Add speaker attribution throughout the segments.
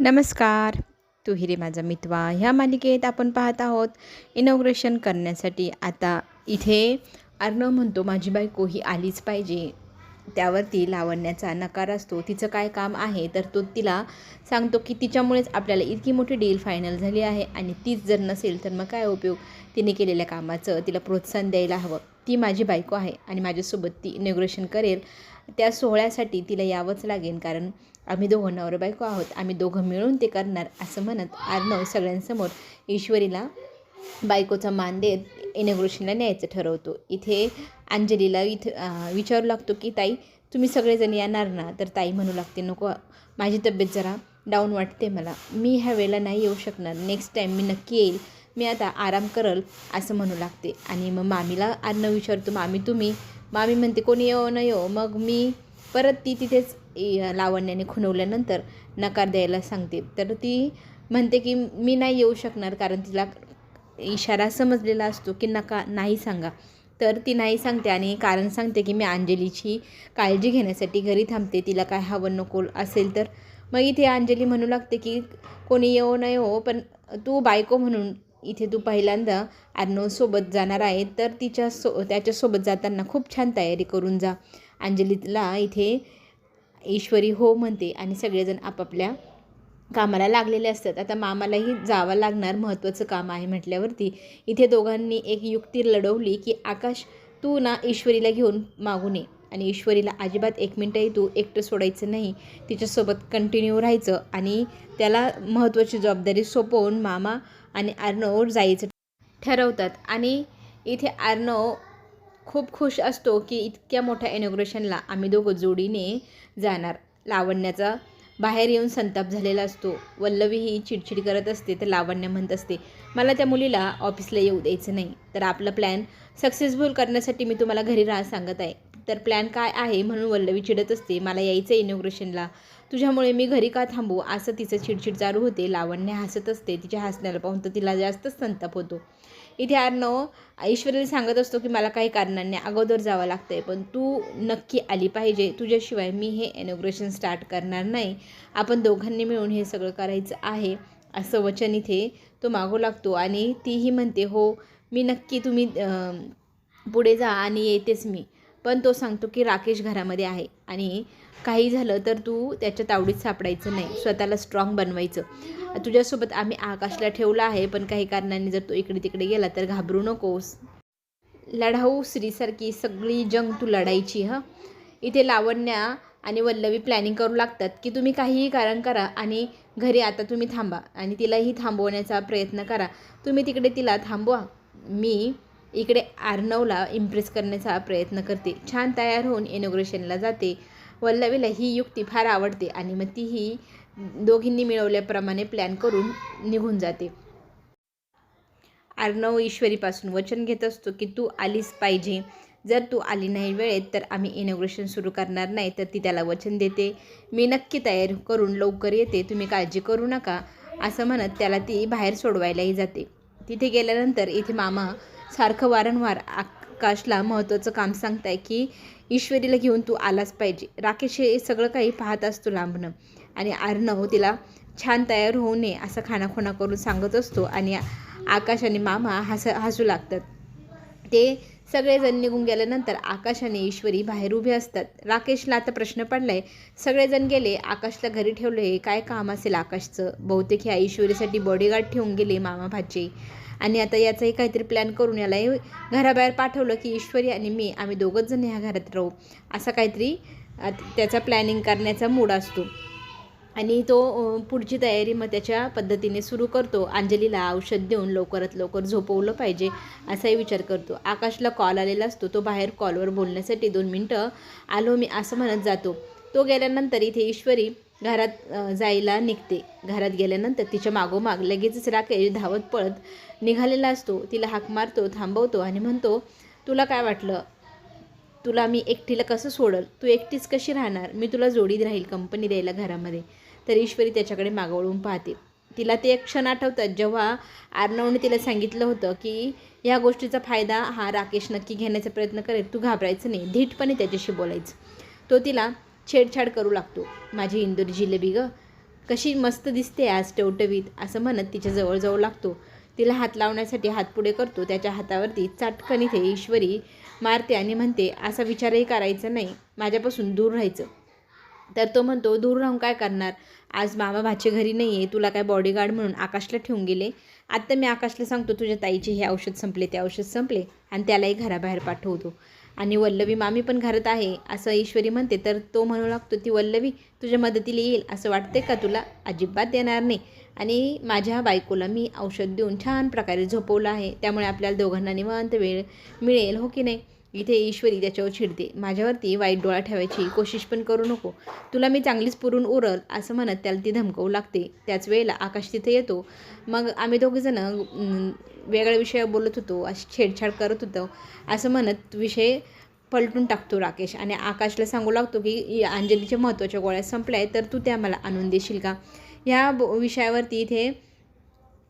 Speaker 1: नमस्कार. तू हिरे माझा मितवा. ह्या मालिकेत आपण पाहत आहोत इनॉग्रेशन करण्यासाठी. आता इथे अर्णव म्हणतो माझी बायको ही आलीच पाहिजे. त्यावरती लावण्याचा नकार असतो. तिचं काय काम आहे? तर तो तिला सांगतो की तिच्यामुळेच आपल्याला इतकी मोठी डील फायनल झाली आहे आणि तीच जर नसेल तर मग काय उपयोग? तिने केलेल्या कामाचं तिला प्रोत्साहन द्यायला हवं. ती माझी बायको आहे आणि माझ्यासोबत ती इनॉग्रेशन करेल. त्या सोहळ्यासाठी तिला यावंच लागेल कारण आम्ही दोघं नवरा बायको आहोत. आम्ही दोघं मिळून ते करणार असं म्हणत अर्णव सगळ्यांसमोर ईश्वरीला बायकोचा मान देत इनॉग्रेशनला न्यायचं ठरवतो. इथे अंजलीला इथं विचारू लागतो की ताई तुम्ही सगळेजण येणार ना? तर ताई म्हणू लागते नको माझी तब्येत जरा डाऊन वाटते मला. मी ह्या वेळेला नाही येऊ शकणार. नेक्स्ट टाईम मी नक्की येईल. मी आता आराम करल असं म्हणू लागते. आणि मग मामीला अर्णव विचारतो मामी तुम्ही? मामी म्हणते कोणी येऊ न येऊ मग मी परत ती तिथेच लावण्याने खुणवल्यानंतर नकार द्यायला सांगते. तर ती म्हणते की मी नाही येऊ शकणार कारण तिला इशारा समजलेला असतो की नका नाही सांगा. तर ती नाही सांगते आणि कारण सांगते की मी अंजलीची काळजी घेण्यासाठी घरी थांबते तिला काय हवं नको असेल तर. मग इथे अंजली म्हणू लागते की कोणी येऊ नाही हो पण तू बायको म्हणून इथे तू पहिल्यांदा अर्णवसोबत जाणार आहे तर तिच्या सो त्याच्यासोबत जाताना खूप छान तयारी करून जा. अंजलीला इथे ईश्वरी हो म्हणते आणि सगळेजण आपापल्या कामाला लागलेले असतात. आता मामालाही जावं लागणार महत्त्वाचं काम आहे म्हटल्यावरती इथे दोघांनी एक युक्ती लढवली की आकाश तू ना ईश्वरीला घेऊन मागून ये. आणि ईश्वरीला अजिबात एक मिनटंही तू एकटं सोडायचं नाही. तिच्यासोबत कंटिन्यू राहायचं आणि त्याला महत्त्वाची जबाबदारी सोपवून मामा आणि अर्णव जायचं ठरवतात. आणि इथे अर्णव खूप खुश असतो की इतक्या मोठ्या इनॉग्रेशनला आम्ही दोघं जोडीने जाणार. लावण्याचा बाहेर येऊन संताप झालेला असतो. वल्लवी ही चिडचिड करत असते तर लावण्य म्हणत असते मला त्या मुलीला ऑफिसला येऊ द्यायचं नाही. तर आपला प्लॅन सक्सेसफुल करण्यासाठी मी तुम्हाला घरी राहा सांगत आहे. तर प्लॅन काय आहे? म्हणून वल्लवी चिडत असते मला यायचं आहे इनॉग्रेशनला तुझ्यामुळे मी घरी का थांबू? असं तिचं चिडचिड चालू होते. लावण्य हसत असते. तिच्या हसण्याला पाहून तर तिला जास्तच संताप होतो. इथे अर्णव ईश्वरीला हो, सांगत असतो की मला काही कारणांनी अगोदर जावं लागतं आहे पण तू नक्की आली पाहिजे. तुझ्याशिवाय मी हे इनॉग्रेशन स्टार्ट करणार नाही. आपण दोघांनी मिळून हे सगळं करायचं आहे असं वचन इथे तो मागू लागतो आणि तीही म्हणते हो मी नक्की तुम्ही पुढे जा आणि येतेच मी. पण तो सांगतो की राकेश घरामध्ये आहे आणि काही झालं तर तू त्याच्या तावडीत सापडायचं नाही. स्वतःला स्ट्रॉंग बनवायचं. तुझ्यासोबत आम्ही आकाशला ठेवला आहे पण काही कारणाने जर तो इकडे तिकडे गेला तर घाबरू नकोस. लढाऊ स्त्रीसारखी सगळी जंग तू लढायची हं? इथे लावण्या आणि वल्लवी प्लॅनिंग करू लागतात की तुम्ही काहीही कारण करा आणि घरी आता तुम्ही थांबा आणि तिलाही थांबवण्याचा प्रयत्न करा. तुम्ही तिकडे तिला थांबवा. मी इकडे आर्नवला इम्प्रेस करण्याचा प्रयत्न करते. छान तयार होऊन इनॉग्रेशनला जाते. वल्लवीला ही युक्ती फार आवडते आणि मग तीही दोघींनी मिळवल्याप्रमाणे प्लॅन करून निघून जाते. अर्णव ईश्वरीपासून वचन घेत असतो की तू आलीच पाहिजे. जर तू आली नाही वेळेत तर आम्ही इनॉग्रेशन सुरू करणार नाही तर ती त्याला वचन देते. मी नक्की तयार करून लवकर येते. तुम्ही काळजी करू नका असं म्हणत त्याला ती बाहेर सोडवायलाही जाते. तिथे गेल्यानंतर इथे मामा सारखं वारंवार आकाशला महत्त्वाचं काम सांगताय की ईश्वरीला घेऊन तू आलाच पाहिजे. राकेश हे सगळं काही पाहत असतो लांबणं आणि अर्णव तिला छान तयार होऊ नये असं खाणाखुणा करून सांगत असतो आणि आकाश आणि मामा हस हसू लागतात. ते सगळेजण निघून गेल्यानंतर आकाश आणि ईश्वरी बाहेर उभे असतात. राकेशला आता प्रश्न पडलाय सगळेजण गेले आकाशला घरी ठेवले काय काम असेल आकाशचं? बहुतेक ह्या ईश्वरीसाठी बॉडीगार्ड ठेवून गेले मामा भाचे. आणि आता याचाही काहीतरी प्लॅन करून यालाही घराबाहेर पाठवलं की ईश्वरी आणि मी आम्ही दोघंच जण ह्या घरात राहू. असा काहीतरी त्याचा प्लॅनिंग करण्याचा मूड असतो. आणि तो पुढची तयारी मग त्याच्या पद्धतीने सुरू करतो. अंजलीला औषध देऊन लवकरात लवकर झोपवलं पाहिजे असाही विचार करतो. आकाशला कॉल आलेला असतो. तो बाहेर कॉलवर बोलण्यासाठी दोन मिनटं आलो मी असं म्हणत जातो. तो गेल्यानंतर इथे ईश्वरी घरात जायला निघते. घरात गेल्यानंतर तिच्या मागोमाग लगेचच राकेश धावत पळत निघालेला असतो. तिला हाक मारतो थांबवतो आणि म्हणतो तुला काय वाटलं? तुला मी एकटीला कसं सोडल? तू एकटीच कशी राहणार? मी तुला जोडीत राहील कंपनी द्यायला घरामध्ये. तर ईश्वरी त्याच्याकडे मागवळून पाहते. तिला ते एक क्षण आठवतात जेव्हा आर्नवने तिला सांगितलं होतं की या गोष्टीचा फायदा हा राकेश नक्की घेण्याचा प्रयत्न करेल. तू घाबरायचं नाही. धीटपणे त्याच्याशी बोलायचं. तो तिला छेडछाड करू लागतो. माझी इंदोरी जिलेबी गं. कशी मस्त दिसते आज टवटवीत असं म्हणत तिच्या जवळ जाऊ लागतो. तिला हात लावण्यासाठी हात पुढे करतो. त्याच्या हातावरती चाटकन इथे ईश्वरी मारते आणि म्हणते असा विचारही करायचा नाही. माझ्यापासून दूर राहायचं. तर तो म्हणतो दूर राहून काय करणार? आज मामा भाचे घरी नाही आहे तुला काय बॉडीगार्ड म्हणून आकाशला ठेवून गेले? आत्ता मी आकाशला सांगतो तुझ्या ताईचे हे औषध संपले ते औषध संपले आणि त्यालाही घराबाहेर पाठवतो. आणि वल्लवी मामी पण घरात आहे असं ईश्वरी म्हणते. तर तो म्हणू लागतो ती वल्लवी तुझ्या मदतीला येईल असं वाटते का तुला? अजिबात येणार नाही. आणि माझ्या बायकोला मी औषध देऊन छान प्रकारे झोपवलं आहे. त्यामुळे आपल्याला दोघांना निवांत वेळ मिळेल हो की नाही? इथे ईश्वरी त्याच्यावर चिडते. माझ्यावरती वाईट डोळा ठेवायची कोशिश पण करू नको. तुला मी चांगलीच पुरून उरल असं म्हणत त्याला ती धमकवू लागते. त्याच वेळेला आकाश तिथे येतो. मग आम्ही दोघेजणं वेगळ्या विषयावर बोलत होतो. अशी छेडछाड करत होतो. असं म्हणत विषय पलटून टाकतो राकेश. आणि आकाशला सांगू लागतो की अंजलीच्या महत्त्वाच्या गोळ्या संपल्या आहेत तर तू त्या मला आणून देशील का? ह्या ब विषयावरती इथे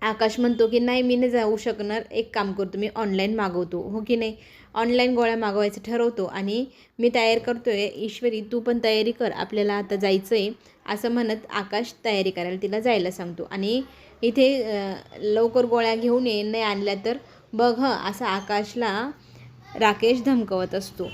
Speaker 1: आकाश म्हणतो की नाही मी नाही जाऊ शकणार. एक काम करतो मी ऑनलाईन मागवतो. हो की नाही? ऑनलाईन गोळ्या मागवायचं ठरवतो आणि मी तयार करतो आहे ईश्वरी तू पण तयारी कर. आपल्याला आता जायचं आहे असं म्हणत आकाश तयारी करायला तिला जायला सांगतो. आणि इथे लवकर गोळ्या घेऊन ये नाही आणल्या तर बघ हं असं आकाशला राकेश धमकवत असतो.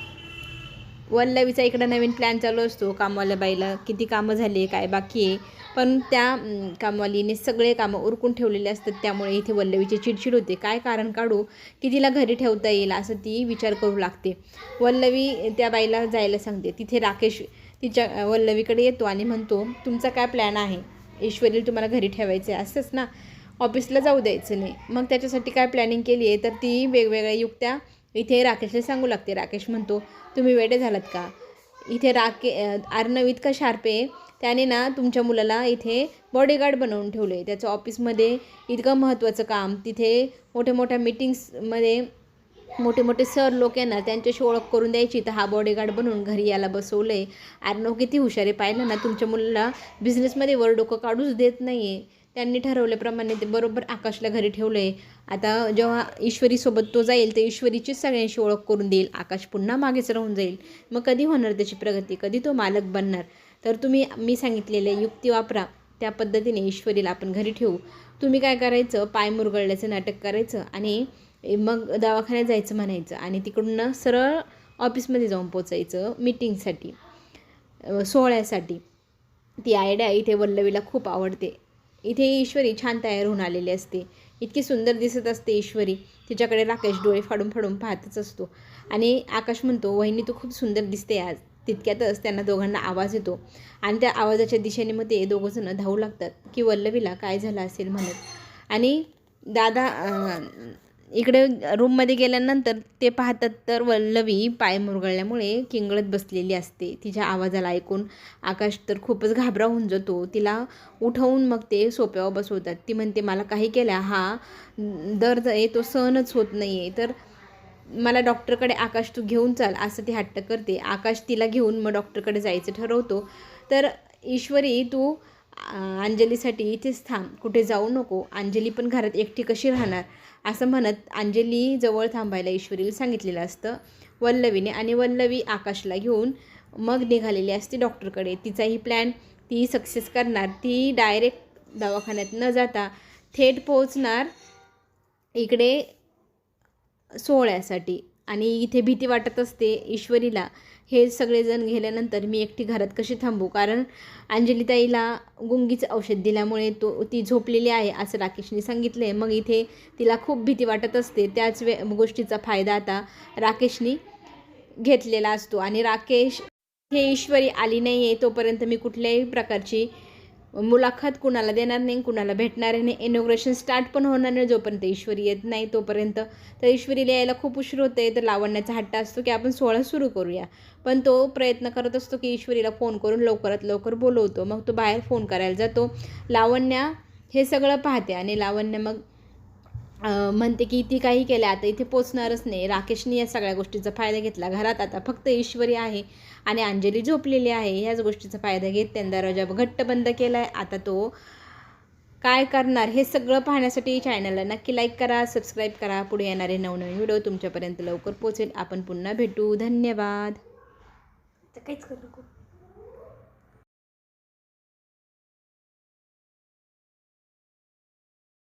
Speaker 1: वल्लवीचा इकडं नवीन प्लॅन चालू असतो. कामवाल्या बाईला किती कामं झाली काय बाकी आहे? पण त्या कामवालीने सगळे कामं उरकून ठेवलेले असतात. त्यामुळे इथे वल्लवीची चिडचिड होते. काय कारण काढू? की तिला घरी ठेवता येईल असं ती विचार करू लागते. वल्लवी त्या बाईला जायला सांगते. तिथे राकेश तिच्या वल्लवीकडे येतो आणि म्हणतो तुमचा काय प्लॅन आहे? ईश्वरी तुम्हाला घरी ठेवायचं आहे. असंच ना? ऑफिसला जाऊ द्यायचं नाही. मग त्याच्यासाठी काय प्लॅनिंग केली आहे? तर ती वेगवेगळ्या युक्त्या इथे राकेशला सांगू लागते. राकेश म्हणतो तुम्ही वेडे झालात का? इथे राके अं, अर्णव इतका शार्प आहे. त्याने ना तुमच्या मुलाला इथे बॉडीगार्ड बनवून ठेवले त्याचं ऑफिसमध्ये इतकं महत्त्वाचं काम. तिथे मोठ्या मोठ्या मीटिंग्समध्ये मोठे मोठे सर लोक येणार. त्यांच्याशी ओळख करून द्यायची. तर हा बॉडीगार्ड बनवून घरी याला बसवलं आहे अर्णव किती हुशार आहे. पाहिलं ना तुमच्या मुलाला बिझनेसमध्ये वर डोकं काढूच देत नाही आहे त्यांनी ठरवल्याप्रमाणे ते बरोबर आकाशला घरी ठेवलं आहे आता जेव्हा ईश्वरीसोबत तो जाईल तर ईश्वरीचीच सगळ्यांशी ओळख करून देईल. आकाश पुन्हा मागेच राहून जाईल. मग कधी होणार त्याची प्रगती? कधी तो मालक बनणार? तर तुम्ही मी सांगितलेले युक्ती वापरा. त्या पद्धतीने ईश्वरीला आपण घरी ठेवू. तुम्ही काय करायचं? पाय मुरगळल्याचं नाटक करायचं आणि मग दवाखान्यात जायचं म्हणायचं आणि तिकडून सरळ ऑफिसमध्ये जाऊन पोचायचं मीटिंगसाठी सोहळ्यासाठी. ती आयडिया इथे वल्लवीला खूप आवडते. इथे ईश्वरी छान तयार होऊन आलेली असते. इतकी सुंदर दिसत असते ईश्वरी. तिच्याकडे राकेश डोळे फाडून फाडून पाहतच असतो. आणि आकाश म्हणतो वहिनी तू खूप सुंदर दिसते आज. तितक्यातच त्यांना दोघांना आवाज येतो. आणि त्या आवाजाच्या दिशेने मग ते दोघंजणं धावू लागतात. की वल्लवीला काय झालं असेल? म्हणत. आणि दादा इकडे रूममध्ये गेल्यानंतर ते पाहतात तर वल्लवी पाय मुरगळल्यामुळे किंगळत बसलेली असते. तिच्या आवाजाला ऐकून आकाश तर खूपच घाबरा होऊन जातो. तिला उठवून मग ते सोप्यावर बसवतात. ती म्हणते मला काही केल्या हा दर्द आहे तो सहनच होत नाही आहे तर मला डॉक्टरकडे आकाश तू घेऊन चाल असं ती हट्ट करते. आकाश तिला घेऊन मग डॉक्टरकडे जायचं ठरवतो. तर ईश्वरी तू अंजलीसाठी इथेच थांब कुठे जाऊ नको अंजली पण घरात एकटी कशी राहणार? असं म्हणत अंजली जवळ थांबायला ईश्वरीला सांगितलेलं असतं. वल्लवीने आणि वल्लवी आकाशला घेऊन मग निघालेली असते डॉक्टरकडे. तिचाही प्लॅन ती सक्सेस करणार. ती डायरेक्ट दवाखान्यात न जाता थेट पोहोचणार इकडे सोहळ्यासाठी. आणि इथे भीती वाटत असते ईश्वरीला. हे सगळेजण गेल्यानंतर मी एकटी घरात कशी थांबू? कारण अंजलीताईला गुंगीचं औषध दिल्यामुळे तो ती झोपलेली आहे असं राकेशने सांगितलं आहे मग इथे तिला खूप भीती वाटत असते. त्याच वे गोष्टीचा फायदा आता राकेशनी घेतलेला असतो. आणि राकेश हे ईश्वरी आली नाही आहे तोपर्यंत मी कुठल्याही प्रकारची मुलाखत कुणाला देणार नाही कुणाला भेटणार नाही. इनोग्रेशन स्टार्ट पण होणार नाही जोपर्यंत ईश्वरी येत नाही तोपर्यंत. तर ईश्वरीला यायला खूप उशीर होते तर लावण्याचा हट्ट असतो की आपण सोहळा सुरू करूया. पण तो प्रयत्न करत असतो की ईश्वरीला फोन करून लवकरात लवकर बोलवतो. मग तो बाहेर फोन करायला जातो. लावण्या हे सगळं पाहते आणि लावण्य मग म्हणते की ती काही केलं आता इथे पोचणारच नाही. राकेशने या सगळ्या गोष्टीचा फायदा घेतला. घरात आता फक्त ईश्वरी आहे आणि अंजली झोपलेली आहे. ह्याच गोष्टीचा फायदा घेत त्यांनी दरवाजा घट्ट बंद केला आहे आता तो काय करणार हे सगळं पाहण्यासाठी चॅनलला नक्की लाईक करा सबस्क्राईब करा. पुढे येणारे नवनवीन व्हिडिओ तुमच्यापर्यंत लवकर पोचेल आपण पुन्हा भेटू. धन्यवाद.
Speaker 2: तर काहीच करू नको.